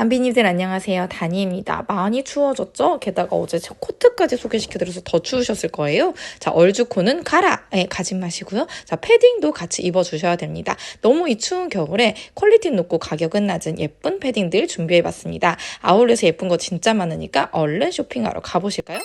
안비님들 안녕하세요. 다니입니다. 많이 추워졌죠? 게다가 어제 저 코트까지 소개시켜드려서 더 추우셨을 거예요. 자, 얼주코는 가라! 예, 가진 마시고요. 자, 패딩도 같이 입어주셔야 됩니다. 너무 이 추운 겨울에 퀄리티 높고 가격은 낮은 예쁜 패딩들 준비해봤습니다. 아울렛에 예쁜 거 진짜 많으니까 얼른 쇼핑하러 가보실까요?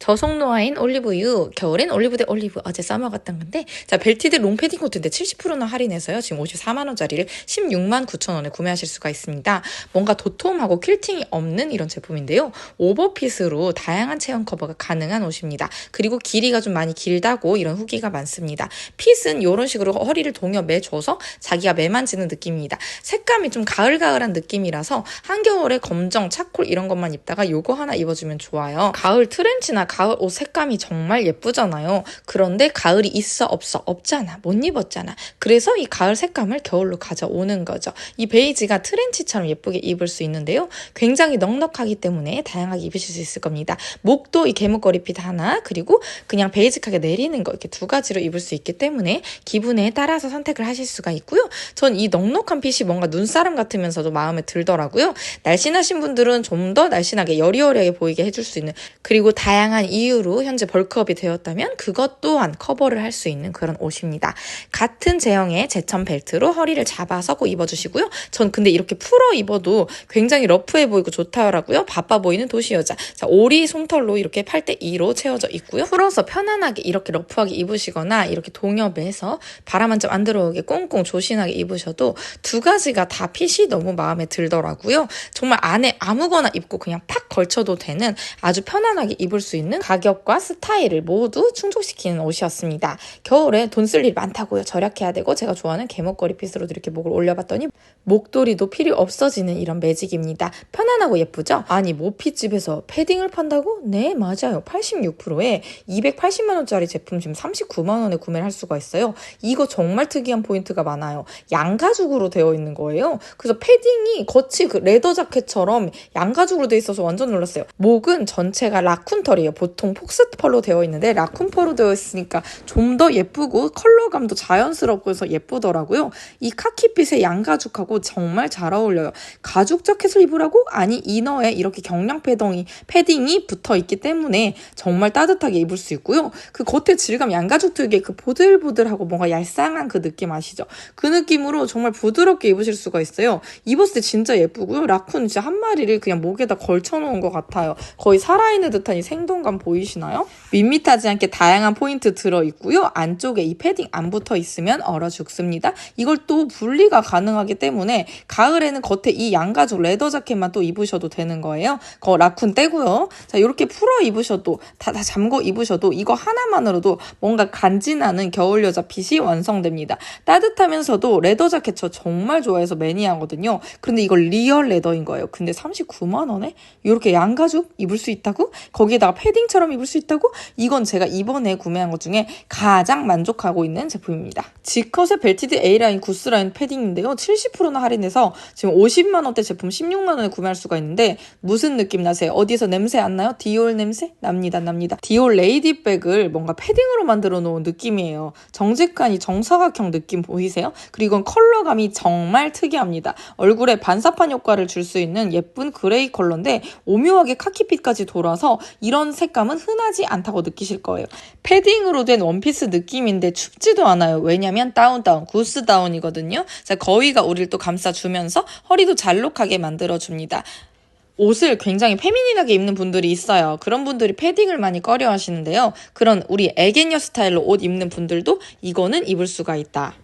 저속노화인 올리브유, 겨울엔 올리브 대 올리브 어제 써먹었던 건데 자 벨티드 롱패딩 코트인데 70%나 할인해서요. 지금 54만원짜리를 16만 9천원에 구매하실 수가 있습니다. 뭔가 도톰하고 퀼팅이 없는 이런 제품인데요. 오버핏으로 다양한 체형 커버가 가능한 옷입니다. 그리고 길이가 좀 많이 길다고 이런 후기가 많습니다. 핏은 이런 식으로 허리를 동여 매줘서 자기가 매만지는 느낌입니다. 색감이 좀 가을가을한 느낌이라서 한겨울에 검정, 차콜 이런 것만 입다가 요거 하나 입어주면 좋아요. 가을 트렌치나 가을 옷 색감이 정말 예쁘잖아요. 그런데 가을이 있어 없어 없잖아. 못 입었잖아. 그래서 이 가을 색감을 겨울로 가져오는 거죠. 이 베이지가 트렌치처럼 예쁘게 입을 수 있는데요. 굉장히 넉넉하기 때문에 다양하게 입으실 수 있을 겁니다. 목도 이 개목걸이핏 하나 그리고 그냥 베이직하게 내리는 거 이렇게 두 가지로 입을 수 있기 때문에 기분에 따라서 선택을 하실 수가 있고요. 전 이 넉넉한 핏이 뭔가 눈사람 같으면서도 마음에 들더라고요. 날씬하신 분들은 좀 더 날씬하게 여리여리하게 보이게 해줄 수 있는 그리고 다양한 다양한 이유로 현재 벌크업이 되었다면 그것 또한 커버를 할 수 있는 그런 옷입니다. 같은 제형의 제천 벨트로 허리를 잡아서 꼭 입어주시고요. 전 근데 이렇게 풀어 입어도 굉장히 러프해 보이고 좋다라고요. 바빠 보이는 도시 여자. 자, 오리 솜털로 이렇게 8대 2로 채워져 있고요. 풀어서 편안하게 이렇게 러프하게 입으시거나 이렇게 동엽에서 바람 한 점 안 들어오게 꽁꽁 조신하게 입으셔도 두 가지가 다 핏이 너무 마음에 들더라고요. 정말 안에 아무거나 입고 그냥 팍 걸쳐도 되는 아주 편안하게 입을 수 있는 있는 가격과 스타일을 모두 충족시키는 옷이었습니다. 겨울에 돈 쓸 일 많다고요. 절약해야 되고 제가 좋아하는 개목걸이 핏으로 이렇게 목을 올려봤더니 목도리도 필요 없어지는 이런 매직입니다. 편안하고 예쁘죠? 아니 모피집에서 패딩을 판다고? 네 맞아요. 86%에 280만 원짜리 제품 지금 39만 원에 구매를 할 수가 있어요. 이거 정말 특이한 포인트가 많아요. 양가죽으로 되어 있는 거예요. 그래서 패딩이 겉이 그 레더 자켓처럼 양가죽으로 되어 있어서 완전 놀랐어요. 목은 전체가 라쿤 털이에요. 보통 폭스펄로 되어 있는데 라쿤펄로 되어 있으니까 좀 더 예쁘고 컬러감도 자연스럽고 해서 예쁘더라고요. 이 카키빛의 양가죽하고 정말 잘 어울려요. 가죽 자켓을 입으라고? 아니 이너에 이렇게 경량 패딩이, 패딩이 붙어 있기 때문에 정말 따뜻하게 입을 수 있고요. 그 겉에 질감 양가죽 특유의 그 보들보들하고 뭔가 얄쌍한 그 느낌 아시죠? 그 느낌으로 정말 부드럽게 입으실 수가 있어요. 입었을 때 진짜 예쁘고요. 라쿤 진짜 한 마리를 그냥 목에다 걸쳐놓은 것 같아요. 거의 살아있는 듯한 이 생동 감 안정감 보이시나요? 밋밋하지 않게 다양한 포인트 들어있고요. 안쪽에 이 패딩 안 붙어 있으면 얼어 죽습니다. 이걸 또 분리가 가능하기 때문에 가을에는 겉에 이 양가죽 레더 자켓만 또 입으셔도 되는 거예요. 거 라쿤 떼고요. 자 이렇게 풀어 입으셔도 다, 다 잠궈 입으셔도 이거 하나만으로도 뭔가 간지나는 겨울 여자 핏이 완성됩니다. 따뜻하면서도 레더 자켓 저 정말 좋아해서 매니아거든요. 그런데 이걸 리얼 레더인 거예요. 근데 39만 원에 이렇게 양가죽 입을 수 있다고? 거기에다가 패딩 패딩처럼 입을 수 있다고? 이건 제가 이번에 구매한 것 중에 가장 만족하고 있는 제품입니다. 지컷의 벨티드 A라인 구스라인 패딩인데요. 70%나 할인해서 지금 50만원대 제품 16만원에 구매할 수가 있는데 무슨 느낌 나세요? 어디서 냄새 안 나요? 디올 냄새? 납니다, 납니다. 디올 레이디백을 뭔가 패딩으로 만들어 놓은 느낌이에요. 정직한 이 정사각형 느낌 보이세요? 그리고 이건 컬러감이 정말 특이합니다. 얼굴에 반사판 효과를 줄 수 있는 예쁜 그레이 컬러인데 오묘하게 카키빛까지 돌아서 이런 색감은 흔하지 않다고 느끼실 거예요. 패딩으로 된 원피스 느낌인데 춥지도 않아요. 왜냐면 다운 다운, 구스 다운이거든요. 자, 거위가 우리를 또 감싸주면서 허리도 잘록하게 만들어줍니다. 옷을 굉장히 페미닌하게 입는 분들이 있어요. 그런 분들이 패딩을 많이 꺼려 하시는데요. 그런 우리 애견녀 스타일로 옷 입는 분들도 이거는 입을 수가 있다.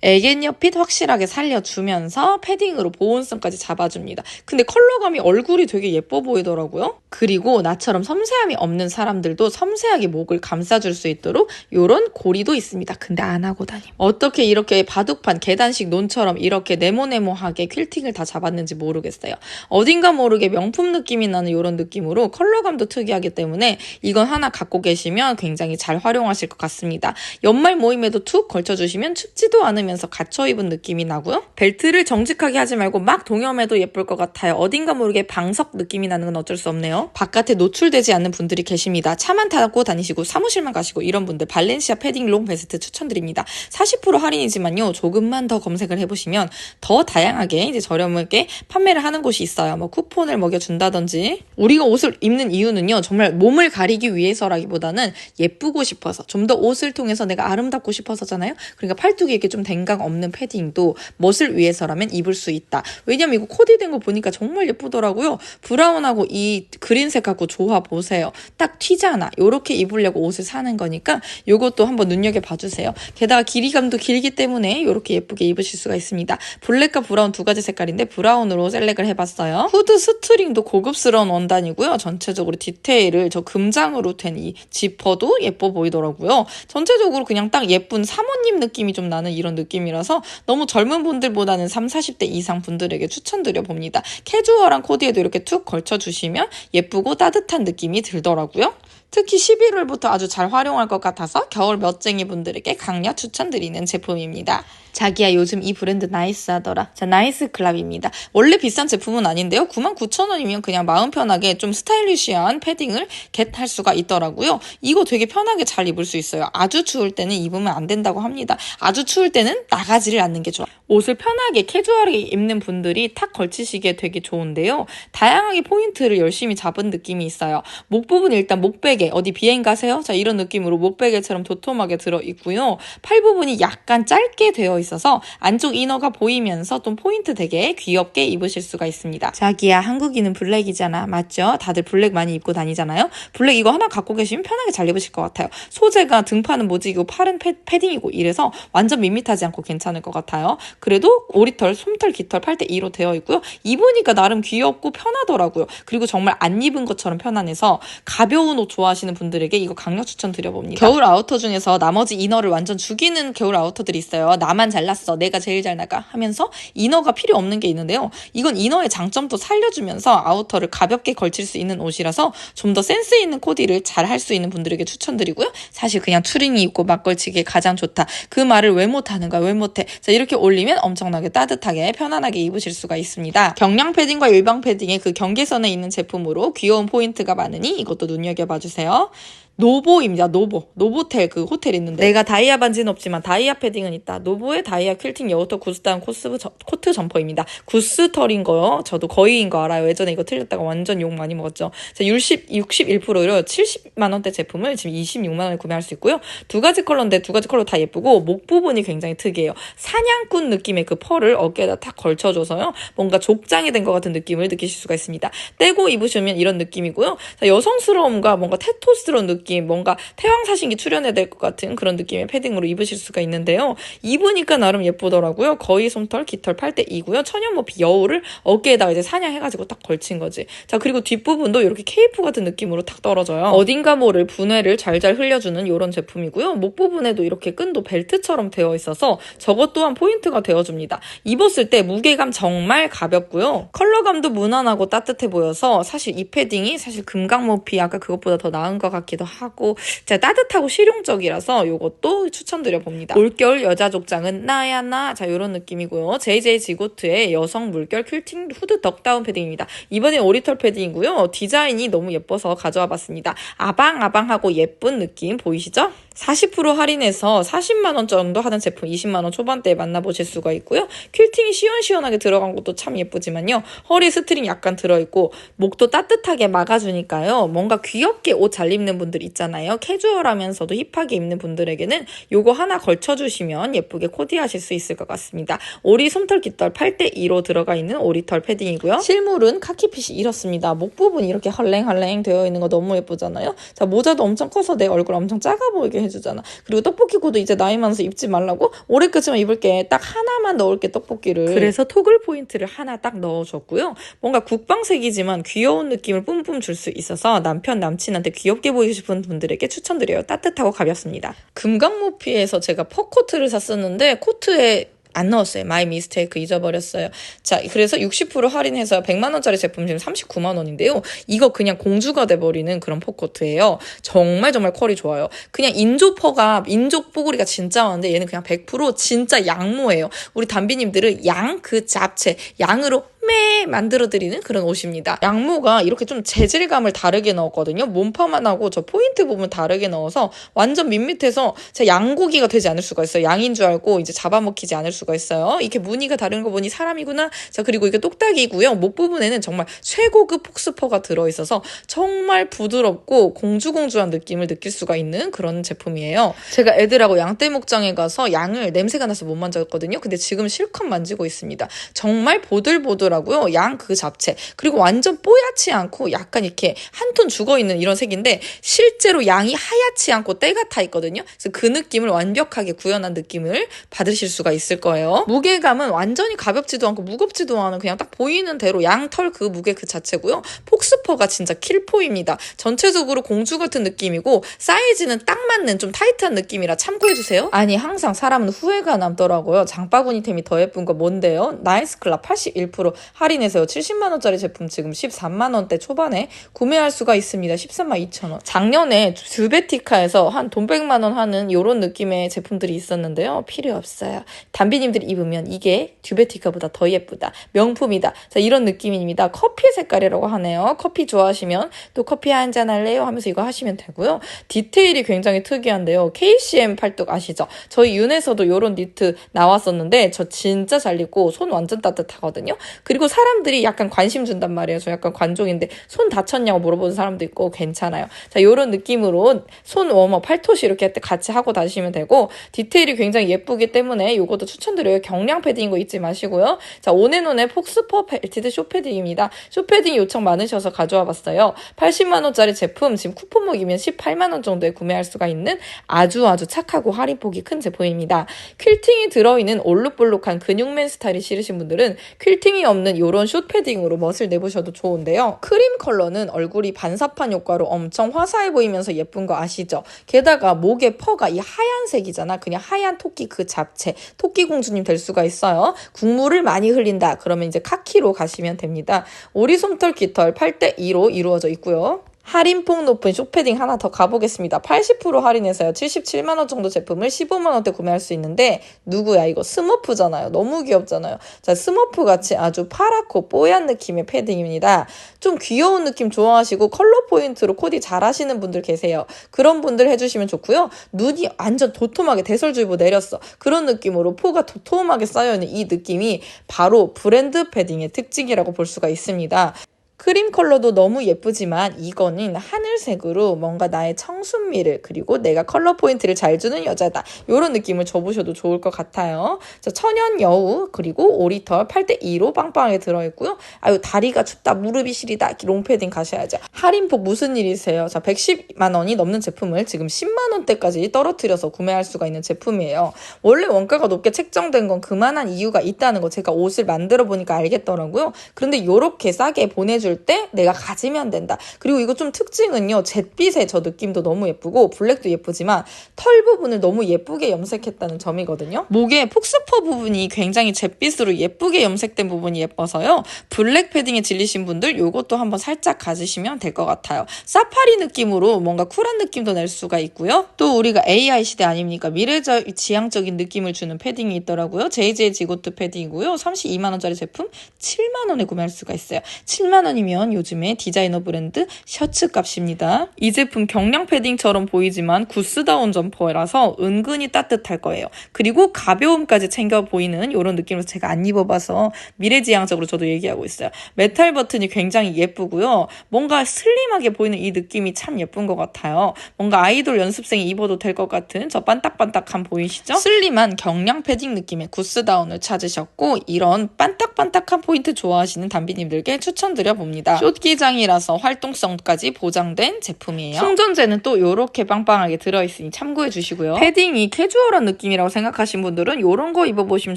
애견 옆핏 확실하게 살려주면서 패딩으로 보온성까지 잡아줍니다. 근데 컬러감이 얼굴이 되게 예뻐 보이더라고요. 그리고 나처럼 섬세함이 없는 사람들도 섬세하게 목을 감싸줄 수 있도록 이런 고리도 있습니다. 근데 안 하고 다니. 어떻게 이렇게 바둑판 계단식 논처럼 이렇게 네모네모하게 퀼팅을 다 잡았는지 모르겠어요. 어딘가 모르게 명품 느낌이 나는 이런 느낌으로 컬러감도 특이하기 때문에 이건 하나 갖고 계시면 굉장히 잘 활용하실 것 같습니다. 연말 모임에도 툭 걸쳐주시면 춥지도 않으면 다니면서 갇혀 입은 느낌이 나고요. 벨트를 정직하게 하지 말고 막 동여매도 예쁠 것 같아요. 어딘가 모르게 방석 느낌이 나는 건 어쩔 수 없네요. 바깥에 노출되지 않는 분들이 계십니다. 차만 타고 다니시고 사무실만 가시고 이런 분들 발렌시아 패딩 롱 베스트 추천드립니다. 40% 할인이지만요. 조금만 더 검색을 해보시면 더 다양하게 이제 저렴하게 판매를 하는 곳이 있어요. 뭐 쿠폰을 먹여준다든지 우리가 옷을 입는 이유는요. 정말 몸을 가리기 위해서라기보다는 예쁘고 싶어서 좀 더 옷을 통해서 내가 아름답고 싶어서잖아요. 그러니까 팔뚝에 이렇게 좀 댕강 없는 패딩도 멋을 위해서라면 입을 수 있다. 왜냐면 이거 코디된 거 보니까 정말 예쁘더라고요. 브라운하고 이 그린색하고 조화 보세요. 딱 튀잖아. 요렇게 입으려고 옷을 사는 거니까 요것도 한번 눈여겨 봐 주세요. 게다가 길이감도 길기 때문에 요렇게 예쁘게 입으실 수가 있습니다. 블랙과 브라운 두 가지 색깔인데 브라운으로 셀렉을 해봤어요. 후드 스트링도 고급스러운 원단이고요. 전체적으로 디테일을 저 금장으로 된 이 지퍼도 예뻐 보이더라고요. 전체적으로 그냥 딱 예쁜 사모님 느낌이 좀 나는 이런 느낌 이라서 너무 젊은 분들보다는 3, 40대 이상 분들에게 추천드려 봅니다. 캐주얼한 코디에도 이렇게 툭 걸쳐주시면 예쁘고 따뜻한 느낌이 들더라고요. 특히 11월부터 아주 잘 활용할 것 같아서 겨울 멋쟁이 분들에게 강력 추천드리는 제품입니다. 자기야 요즘 이 브랜드 나이스하더라. 자 나이스 클럽입니다. 원래 비싼 제품은 아닌데요. 99,000원이면 그냥 마음 편하게 좀 스타일리시한 패딩을 겟 할 수가 있더라고요. 이거 되게 편하게 잘 입을 수 있어요. 아주 추울 때는 입으면 안 된다고 합니다. 아주 추울 때는 나가지를 않는 게 좋아. 옷을 편하게 캐주얼하게 입는 분들이 탁 걸치시기에 되게 좋은데요. 다양하게 포인트를 열심히 잡은 느낌이 있어요. 목 부분 일단 목베개 어디 비행 가세요? 자 이런 느낌으로 목베개처럼 도톰하게 들어 있고요. 팔 부분이 약간 짧게 되어 있어 서 안쪽 이너가 보이면서 좀 포인트 되게 귀엽게 입으실 수가 있습니다. 자기야 한국인은 블랙이잖아. 맞죠? 다들 블랙 많이 입고 다니잖아요. 블랙 이거 하나 갖고 계시면 편하게 잘 입으실 것 같아요. 소재가 등판은 모직이고 팔은 패, 패딩이고 이래서 완전 밋밋하지 않고 괜찮을 것 같아요. 그래도 오리털, 솜털, 깃털 8대 2로 되어 있고요. 입으니까 나름 귀엽고 편하더라고요. 그리고 정말 안 입은 것처럼 편안해서 가벼운 옷 좋아하시는 분들에게 이거 강력 추천 드려봅니다. 겨울 아우터 중에서 나머지 이너를 완전 죽이는 겨울 아우터들이 있어요. 나만 잘 났어. 내가 제일 잘 나가 하면서 이너가 필요 없는 게 있는데요. 이건 이너의 장점도 살려주면서 아우터를 가볍게 걸칠 수 있는 옷이라서 좀 더 센스 있는 코디를 잘 할 수 있는 분들에게 추천드리고요. 사실 그냥 추링이 입고 막 걸치기에 가장 좋다. 그 말을 왜 못하는 거야? 왜 못해? 자 이렇게 올리면 엄청나게 따뜻하게 편안하게 입으실 수가 있습니다. 경량 패딩과 일방 패딩의 그 경계선에 있는 제품으로 귀여운 포인트가 많으니 이것도 눈여겨봐 주세요. 노보입니다. 노보. 노보텔 그 호텔 있는데 내가 다이아 반지는 없지만 다이아 패딩은 있다. 노보의 다이아 퀼팅 여우터 구스다운 코스 저, 코트 점퍼입니다. 구스털인 거요. 저도 거의인 거 알아요. 예전에 이거 틀렸다가 완전 욕 많이 먹었죠. 자, 60, 61%로 70만 원대 제품을 지금 26만 원에 구매할 수 있고요. 두 가지 컬러인데 두 가지 컬러 다 예쁘고 목 부분이 굉장히 특이해요. 사냥꾼 느낌의 그 펄을 어깨에다 탁 걸쳐줘서요. 뭔가 족장이 된 것 같은 느낌을 느끼실 수가 있습니다. 떼고 입으시면 이런 느낌이고요. 자, 여성스러움과 뭔가 테토스러운 느낌, 뭔가 태왕사신기 출연해야 될 것 같은 그런 느낌의 패딩으로 입으실 수가 있는데요. 입으니까 나름 예쁘더라고요. 거의 솜털, 깃털 8대 2고요. 천연모피 여우를 어깨에다가 이제 사냥해가지고 딱 걸친 거지. 자, 그리고 뒷부분도 이렇게 케이프 같은 느낌으로 탁 떨어져요. 어딘가 모를 분해를 잘잘 흘려주는 이런 제품이고요. 목 부분에도 이렇게 끈도 벨트처럼 되어 있어서 저것 또한 포인트가 되어줍니다. 입었을 때 무게감 정말 가볍고요. 컬러감도 무난하고 따뜻해 보여서 사실 이 패딩이 사실 금강모피 아까 그것보다 더 나은 것 같기도 하고 진짜 따뜻하고 실용적이라서 이것도 추천드려 봅니다. 올겨울 여자 족장은 나야 나. 자 이런 느낌이고요. JJ 지고트의 여성 물결 퀼팅 후드 덕다운 패딩입니다. 이번엔 오리털 패딩이고요. 디자인이 너무 예뻐서 가져와 봤습니다. 아방아방하고 예쁜 느낌 보이시죠? 40% 할인해서 40만 원 정도 하는 제품 20만 원 초반대에 만나보실 수가 있고요. 퀼팅이 시원시원하게 들어간 것도 참 예쁘지만요. 허리 스트링 약간 들어있고 목도 따뜻하게 막아주니까요. 뭔가 귀엽게 옷 잘 입는 분들 있잖아요. 캐주얼하면서도 힙하게 입는 분들에게는 요거 하나 걸쳐주시면 예쁘게 코디하실 수 있을 것 같습니다. 오리 솜털 깃털 8대2로 들어가 있는 오리털 패딩이고요. 실물은 카키핏이 이렇습니다. 목 부분이 이렇게 헐랭헐랭 되어 있는 거 너무 예쁘잖아요. 자 모자도 엄청 커서 내 얼굴 엄청 작아 보이게 해주잖아. 그리고 떡볶이 구도 이제 나이 많아서 입지 말라고 올해 끝이면 입을게 딱 하나만 넣을게 떡볶이를. 그래서 토글 포인트를 하나 딱 넣어줬고요. 뭔가 국방색이지만 귀여운 느낌을 뿜뿜 줄 수 있어서 남편 남친한테 귀엽게 보이고 싶은 분들에게 추천드려요. 따뜻하고 가볍습니다. 금강모피에서 제가 퍼코트를 샀었는데 코트에 안 넣었어요. 마이 미스테이크 잊어버렸어요. 자, 그래서 60% 할인해서 100만 원짜리 제품 지금 39만 원인데요. 이거 그냥 공주가 돼 버리는 그런 폼코트예요. 정말 정말 퀄이 좋아요. 그냥 인조 퍼가 인조 뽀글이가 진짜 많은데 얘는 그냥 100% 진짜 양모예요. 우리 담비님들은 양 그 잡채 양으로 매 만들어드리는 그런 옷입니다. 양모가 이렇게 좀 재질감을 다르게 넣었거든요. 몸파만 하고 저 포인트 부분 다르게 넣어서 완전 밋밋해서 제 양고기가 되지 않을 수가 있어요. 양인 줄 알고 이제 잡아먹히지 않을 수가 있어요. 이렇게 무늬가 다른 거 보니 사람이구나. 자 그리고 이게 똑딱이고요. 목 부분에는 정말 최고급 폭스퍼가 들어있어서 정말 부드럽고 공주공주한 느낌을 느낄 수가 있는 그런 제품이에요. 제가 애들하고 양떼 목장에 가서 양을 냄새가 나서 못 만졌거든요. 근데 지금 실컷 만지고 있습니다. 정말 보들보들하고 하고요. 양 그 잡채. 그리고 완전 뽀얗지 않고 약간 이렇게 한 톤 죽어 있는 이런 색인데 실제로 양이 하얗지 않고 때가 타 있거든요. 그래서 그 느낌을 완벽하게 구현한 느낌을 받으실 수가 있을 거예요. 무게감은 완전히 가볍지도 않고 무겁지도 않은 그냥 딱 보이는 대로 양털 그 무게 그 자체고요. 폭스퍼가 진짜 킬포입니다. 전체적으로 공주 같은 느낌이고 사이즈는 딱 맞는 좀 타이트한 느낌이라 참고해주세요. 아니 항상 사람은 후회가 남더라고요. 장바구니템이 더 예쁜 거 뭔데요? 나이스클럽 81% 할인해서요. 70만 원짜리 제품 지금 13만 원대 초반에 구매할 수가 있습니다. 13만 2천 원. 작년에 듀베티카에서 한 돈 100만 원 하는 이런 느낌의 제품들이 있었는데요. 필요 없어요. 담비님들이 입으면 이게 듀베티카보다 더 예쁘다. 명품이다. 자 이런 느낌입니다. 커피 색깔이라고 하네요. 커피 좋아하시면 또 커피 한 잔 할래요? 하면서 이거 하시면 되고요. 디테일이 굉장히 특이한데요. KCM 팔뚝 아시죠? 저희 윤에서도 이런 니트 나왔었는데 저 진짜 잘 입고 손 완전 따뜻하거든요. 그리고 사람들이 약간 관심 준단 말이에요. 저 약간 관종인데 손 다쳤냐고 물어보는 사람도 있고 괜찮아요. 자, 요런 느낌으로 손 워머 팔토시 이렇게 같이 하고 다니시면 되고 디테일이 굉장히 예쁘기 때문에 요것도 추천드려요. 경량 패딩인 거 잊지 마시고요. 자, 온앤온의 폭스퍼 벨티드 쇼패딩입니다. 쇼패딩 요청 많으셔서 가져와 봤어요. 80만 원짜리 제품 지금 쿠폰 먹이면 18만 원 정도에 구매할 수가 있는 아주 아주 착하고 할인폭이 큰 제품입니다. 퀼팅이 들어있는 올룩볼룩한 근육맨 스타일이 싫으신 분들은 퀼팅이 없는 이런 숏 패딩으로 멋을 내보셔도 좋은데요. 크림 컬러는 얼굴이 반사판 효과로 엄청 화사해 보이면서 예쁜 거 아시죠? 게다가 목에 퍼가 이 하얀색이잖아. 그냥 하얀 토끼 그 잡채. 토끼 공주님 될 수가 있어요. 국물을 많이 흘린다. 그러면 이제 카키로 가시면 됩니다. 오리솜털 깃털 8대2로 이루어져 있고요. 할인폭 높은 쇼패딩 하나 더 가보겠습니다. 80% 할인해서요. 77만원 정도 제품을 15만원대 구매할 수 있는데 누구야 이거 스머프잖아요. 너무 귀엽잖아요. 자 스머프 같이 아주 파랗고 뽀얀 느낌의 패딩입니다. 좀 귀여운 느낌 좋아하시고 컬러 포인트로 코디 잘 하시는 분들 계세요. 그런 분들 해주시면 좋고요. 눈이 완전 도톰하게 대설주의보 내렸어. 그런 느낌으로 포가 도톰하게 쌓여있는 이 느낌이 바로 브랜드 패딩의 특징이라고 볼 수가 있습니다. 크림 컬러도 너무 예쁘지만 이거는 하늘색으로 뭔가 나의 청순미를 그리고 내가 컬러 포인트를 잘 주는 여자다. 이런 느낌을 줘보셔도 좋을 것 같아요. 자, 천연 여우 그리고 오리털 8대2로 빵빵하게 들어있고요. 아유 다리가 춥다 무릎이 시리다 롱패딩 가셔야죠. 할인폭 무슨 일이세요? 자 110만 원이 넘는 제품을 지금 10만 원대까지 떨어뜨려서 구매할 수가 있는 제품이에요. 원래 원가가 높게 책정된 건 그만한 이유가 있다는 거 제가 옷을 만들어 보니까 알겠더라고요. 그런데 이렇게 싸게 보내주 줄때 내가 가지면 된다. 그리고 이거 좀 특징은요. 잿빛의 저 느낌도 너무 예쁘고 블랙도 예쁘지만 털 부분을 너무 예쁘게 염색했다는 점이거든요. 목에 폭스퍼 부분이 굉장히 잿빛으로 예쁘게 염색된 부분이 예뻐서요. 블랙 패딩에 질리신 분들 이것도 한번 살짝 가지시면 될 것 같아요. 사파리 느낌으로 뭔가 쿨한 느낌도 낼 수가 있고요. 또 우리가 AI 시대 아닙니까? 미래지향적인 느낌을 주는 패딩이 있더라고요. JJ 지고트 패딩이고요. 32만 원짜리 제품 7만 원에 구매할 수가 있어요. 7만 원 원이면 요즘에 디자이너 브랜드 셔츠 값입니다. 이 제품 경량 패딩처럼 보이지만 구스다운 점퍼라서 은근히 따뜻할 거예요. 그리고 가벼움까지 챙겨 보이는 이런 느낌으로 제가 안 입어봐서 미래지향적으로 저도 얘기하고 있어요. 메탈 버튼이 굉장히 예쁘고요. 뭔가 슬림하게 보이는 이 느낌이 참 예쁜 것 같아요. 뭔가 아이돌 연습생이 입어도 될 것 같은 저 반딱반딱한 보이시죠? 슬림한 경량 패딩 느낌의 구스다운을 찾으셨고 이런 반딱반딱한 포인트 좋아하시는 담비님들께 추천드려 봅니다. 봅니다. 숏기장이라서 활동성까지 보장된 제품이에요. 충전재는 또 이렇게 빵빵하게 들어있으니 참고해 주시고요. 패딩이 캐주얼한 느낌이라고 생각하신 분들은 이런 거 입어보시면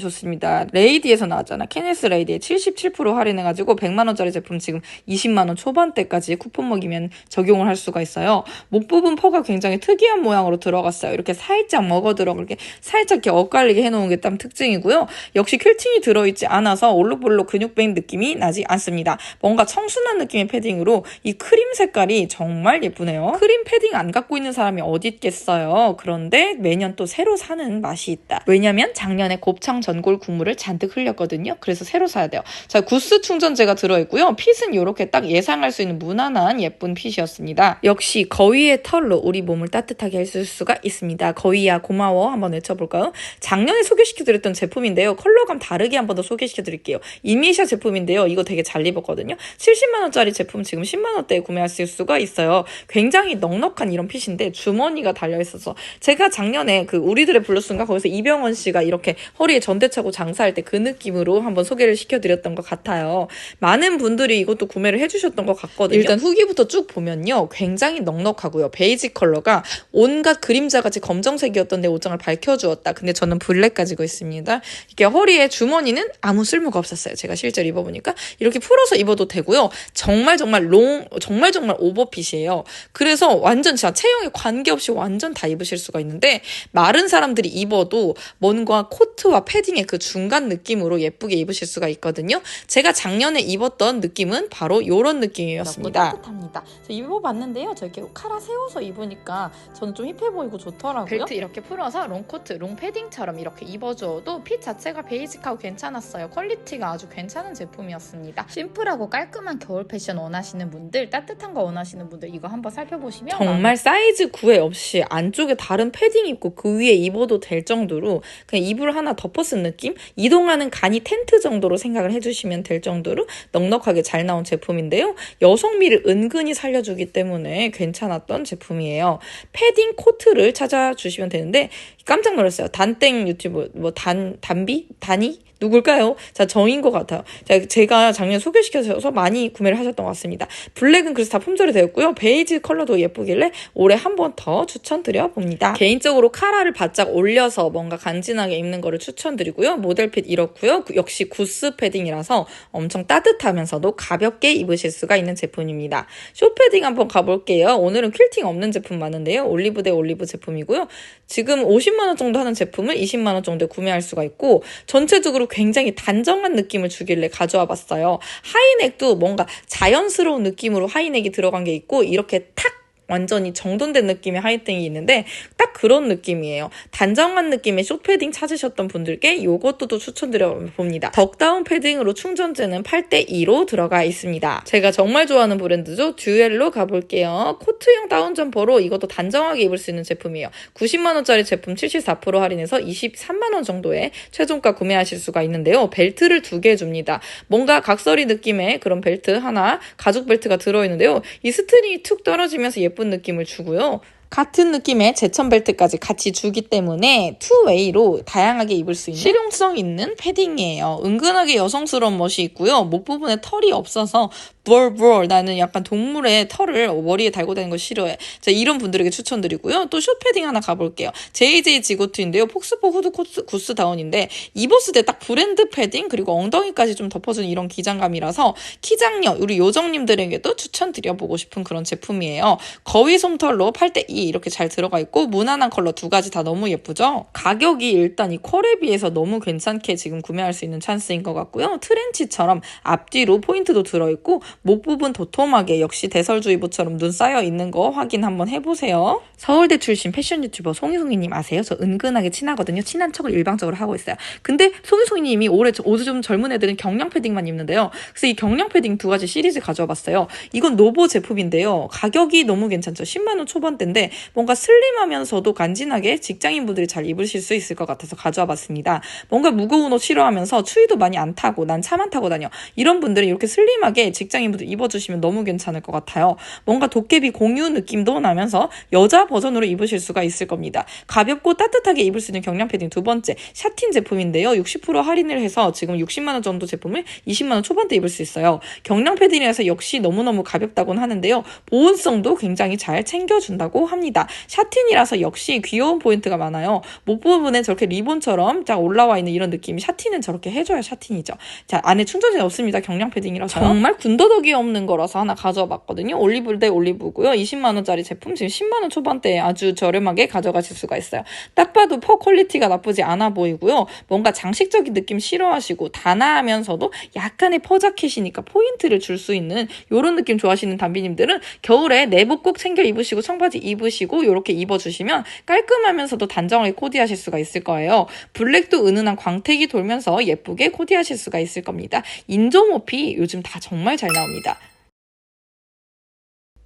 좋습니다. 레이디에서 나왔잖아. 케네스 레이디에 77% 할인해가지고 100만원짜리 제품 지금 20만원 초반대까지 쿠폰 먹이면 적용을 할 수가 있어요. 목 부분 퍼가 굉장히 특이한 모양으로 들어갔어요. 이렇게 살짝 먹어 들어가 이렇게 살짝 이렇게 엇갈리게 해놓은 게 딱 특징이고요. 역시 퀼팅이 들어있지 않아서 올록볼록 근육뱅 느낌이 나지 않습니다. 뭔가 청 순한 느낌의 패딩으로 이 크림 색깔이 정말 예쁘네요. 크림 패딩 안 갖고 있는 사람이 어디 있겠어요. 그런데 매년 또 새로 사는 맛이 있다. 왜냐면 작년에 곱창 전골 국물을 잔뜩 흘렸거든요. 그래서 새로 사야 돼요. 자, 구스 충전재가 들어있고요. 핏은 이렇게 딱 예상할 수 있는 무난한 예쁜 핏이었습니다. 역시 거위의 털로 우리 몸을 따뜻하게 해줄 수가 있습니다. 거위야 고마워 한번 외쳐볼까요? 작년에 소개시켜드렸던 제품인데요. 컬러감 다르게 한번 더 소개시켜드릴게요. 이미샤 제품인데요. 이거 되게 잘 입었거든요. 70만 원짜리 제품 지금 10만 원대에 구매하실 수가 있어요. 굉장히 넉넉한 이런 핏인데 주머니가 달려 있어서 제가 작년에 그 우리들의 블루스인가 거기서 이병헌 씨가 이렇게 허리에 전대 차고 장사할 때 그 느낌으로 한번 소개를 시켜드렸던 것 같아요. 많은 분들이 이것도 구매를 해주셨던 것 같거든요. 일단 후기부터 쭉 보면요. 굉장히 넉넉하고요. 베이지 컬러가 온갖 그림자같이 검정색이었던 내 옷장을 밝혀주었다. 근데 저는 블랙 가지고 있습니다. 이게 허리에 주머니는 아무 쓸모가 없었어요. 제가 실제로 입어보니까 이렇게 풀어서 입어도 되고 요. 정말 정말 롱, 정말 정말 오버핏이에요. 그래서 완전 진짜 체형에 관계없이 완전 다 입으실 수가 있는데 마른 사람들이 입어도 뭔가 코트와 패딩의 그 중간 느낌으로 예쁘게 입으실 수가 있거든요. 제가 작년에 입었던 느낌은 바로 이런 느낌이었습니다. 따뜻합니다. 저 입어봤는데요. 저 이렇게 카라 세워서 입으니까 저는 좀 힙해 보이고 좋더라고요. 벨트 이렇게 풀어서 롱코트, 롱 패딩처럼 이렇게 입어줘도 핏 자체가 베이직하고 괜찮았어요. 퀄리티가 아주 괜찮은 제품이었습니다. 심플하고 깔끔 한 겨울 패션 원하시는 분들, 따뜻한 거 원하시는 분들 이거 한번 살펴보시면 정말 사이즈 구애 없이 안쪽에 다른 패딩 입고 그 위에 입어도 될 정도로 그냥 이불 하나 덮어 쓴 느낌? 이동하는 간이 텐트 정도로 생각을 해주시면 될 정도로 넉넉하게 잘 나온 제품인데요. 여성미를 은근히 살려주기 때문에 괜찮았던 제품이에요. 패딩 코트를 찾아주시면 되는데 깜짝 놀랐어요. 단땡 유튜브 뭐 단 단비 단이 누굴까요? 자, 정인 것 같아요. 자, 제가 작년 소개시켜서 많이 구매를 하셨던 것 같습니다. 블랙은 그래서 다 품절이 되었고요. 베이지 컬러도 예쁘길래 올해 한 번 더 추천드려 봅니다. 개인적으로 카라를 바짝 올려서 뭔가 간지나게 입는 거를 추천드리고요. 모델 핏 이렇고요. 그 역시 구스 패딩이라서 엄청 따뜻하면서도 가볍게 입으실 수가 있는 제품입니다. 쇼 패딩 한번 가볼게요. 오늘은 퀼팅 없는 제품 많은데요. 올리브 대 올리브 제품이고요. 지금 50만 원 정도 하는 제품을 20만 원 정도에 구매할 수가 있고 전체적으로 굉장히 단정한 느낌을 주길래 가져와 봤어요. 하이넥도 뭔가 자연스러운 느낌으로 하이넥이 들어간 게 있고 이렇게 탁 완전히 정돈된 느낌의 하이땡이 있는데 딱 그런 느낌이에요. 단정한 느낌의 숏 패딩 찾으셨던 분들께 이것도 또 추천드려 봅니다. 덕다운 패딩으로 충전재는 8대2로 들어가 있습니다. 제가 정말 좋아하는 브랜드죠. 듀엘로 가볼게요. 코트용 다운 점퍼로 이것도 단정하게 입을 수 있는 제품이에요. 90만원짜리 제품 74% 할인해서 23만원 정도에 최종가 구매하실 수가 있는데요. 벨트를 두 개 줍니다. 뭔가 각설이 느낌의 그런 벨트 하나 가죽 벨트가 들어있는데요. 이 스트링이 툭 떨어지면서 예쁜 느낌을 주고요. 같은 느낌의 제천 벨트까지 같이 주기 때문에 투웨이로 다양하게 입을 수 있는 실용성 있는 패딩이에요. 은근하게 여성스러운 멋이 있고요. 목 부분에 털이 없어서 벌벌 나는 약간 동물의 털을 머리에 달고 다니는 거 싫어해. 자, 이런 분들에게 추천드리고요. 또 숏패딩 하나 가볼게요. JJ 지고트인데요. 폭스포 후드 코스, 구스 다운인데 입었을 때 딱 브랜드 패딩 그리고 엉덩이까지 좀 덮어주는 이런 기장감이라서 키장녀 우리 요정님들에게도 추천드려보고 싶은 그런 제품이에요. 거위 솜털로 8대2 이렇게 잘 들어가 있고 무난한 컬러 두 가지 다 너무 예쁘죠? 가격이 일단 이 퀄에 비해서 너무 괜찮게 지금 구매할 수 있는 찬스인 것 같고요. 트렌치처럼 앞뒤로 포인트도 들어있고 목 부분 도톰하게 역시 대설주의보처럼 눈 쌓여 있는 거 확인 한번 해보세요. 서울대 출신 패션 유튜버 송이송이님 아세요? 저 은근하게 친하거든요. 친한 척을 일방적으로 하고 있어요. 근데 송이송이님이 올해 옷을 좀 젊은 애들은 경량 패딩만 입는데요. 그래서 이 경량 패딩 두 가지 시리즈 가져와 봤어요. 이건 노보 제품인데요. 가격이 너무 괜찮죠. 10만 원 초반대인데 뭔가 슬림하면서도 간지나게 직장인분들이 잘 입으실 수 있을 것 같아서 가져와 봤습니다. 뭔가 무거운 옷 싫어하면서 추위도 많이 안 타고 난 차만 타고 다녀. 이런 분들은 이렇게 슬림하게 직장 직장인분들 입어주시면 너무 괜찮을 것 같아요. 뭔가 도깨비 공유 느낌도 나면서 여자 버전으로 입으실 수가 있을 겁니다. 가볍고 따뜻하게 입을 수 있는 경량 패딩 두 번째 샤틴 제품인데요. 60% 할인을 해서 지금 60만 원 정도 제품을 20만 원 초반대 입을 수 있어요. 경량 패딩이라서 역시 너무너무 가볍다고는 하는데요. 보온성도 굉장히 잘 챙겨준다고 합니다. 샤틴이라서 역시 귀여운 포인트가 많아요. 목 부분에 저렇게 리본처럼 딱 올라와 있는 이런 느낌이 샤틴은 저렇게 해줘야 샤틴이죠. 자 안에 충전재는 없습니다. 경량 패딩이라서 정말 군더더 기 없는 거라서 하나 가져와 봤거든요. 올리브 대 올리브고요. 20만 원짜리 제품 지금 10만 원 초반대에 아주 저렴하게 가져가실 수가 있어요. 딱 봐도 퍼 퀄리티가 나쁘지 않아 보이고요. 뭔가 장식적인 느낌 싫어하시고 단아하면서도 약간의 퍼 자켓이니까 포인트를 줄 수 있는 이런 느낌 좋아하시는 담비님들은 겨울에 내복 꼭 챙겨 입으시고 청바지 입으시고 이렇게 입어주시면 깔끔하면서도 단정하게 코디하실 수가 있을 거예요. 블랙도 은은한 광택이 돌면서 예쁘게 코디하실 수가 있을 겁니다. 인조 모피 요즘 다 정말 잘 나옵니다.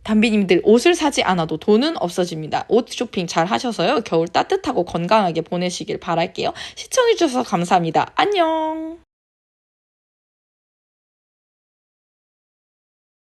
담비님들 옷을 사지 않아도 돈은 없어집니다. 옷 쇼핑 잘 하셔서요. 겨울 따뜻하고 건강하게 보내시길 바랄게요. 시청해주셔서 감사합니다. 안녕!